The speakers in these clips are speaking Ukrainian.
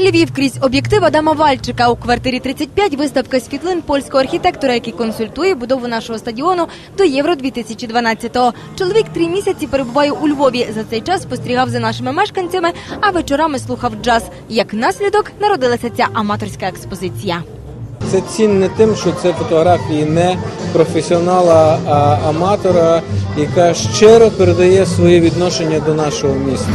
Львів крізь об'єктив Адама Вальчика у квартирі 35 виставка світлин польського архітектора, який консультує будову нашого стадіону до Євро 2012-го. Чоловік три місяці перебуває у Львові. За цей час спостерігав за нашими мешканцями, а вечорами слухав джаз. Як наслідок народилася ця аматорська експозиція. Це цінне тим, що це фотографії не професіонала, а аматора, яка щиро передає своє відношення до нашого міста.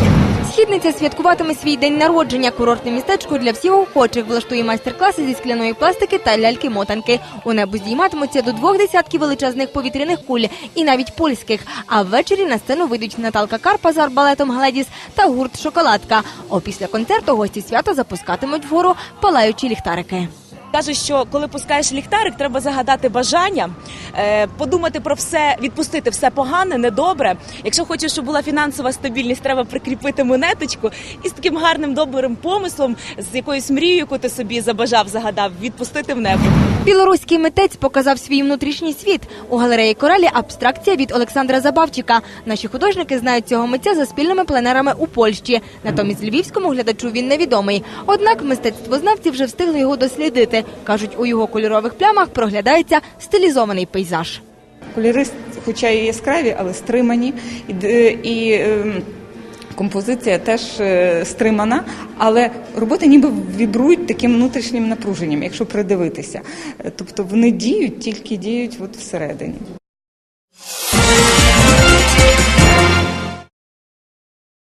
Східниця святкуватиме свій день народження. Курортне містечко для всіх охочих влаштує майстер-класи зі скляної пластики та ляльки-мотанки. У небо здійматимуться до двох десятків величезних повітряних куль і навіть польських. А ввечері на сцену вийдуть Наталка Карпа з арбалетом Гледіс та гурт Шоколадка. Опісля концерту гості свята запускатимуть вгору палаючі ліхтарики. Кажуть, що коли пускаєш ліхтарик, треба загадати бажання, е, подумати про все, відпустити все погане, недобре. Якщо хочеш, щоб була фінансова стабільність, треба прикріпити монеточку і з таким гарним добрим помислом, з якоюсь мрією, яку ти собі забажав, загадав, відпустити в небо. Білоруський митець показав свій внутрішній світ. У галереї Коралі абстракція від Олександра Забавчика. Наші художники знають цього митця за спільними пленерами у Польщі. Натомість львівському глядачу він невідомий. Однак мистецтвознавці вже встигли його дослідити. Кажуть, у його кольорових плямах проглядається стилізований пейзаж. Кольори, хоча і яскраві, але стримані. І, і ем, композиція теж е, стримана, але роботи ніби вібрують таким внутрішнім напруженням, якщо придивитися. Е, Тобто вони діють, тільки діють от всередині.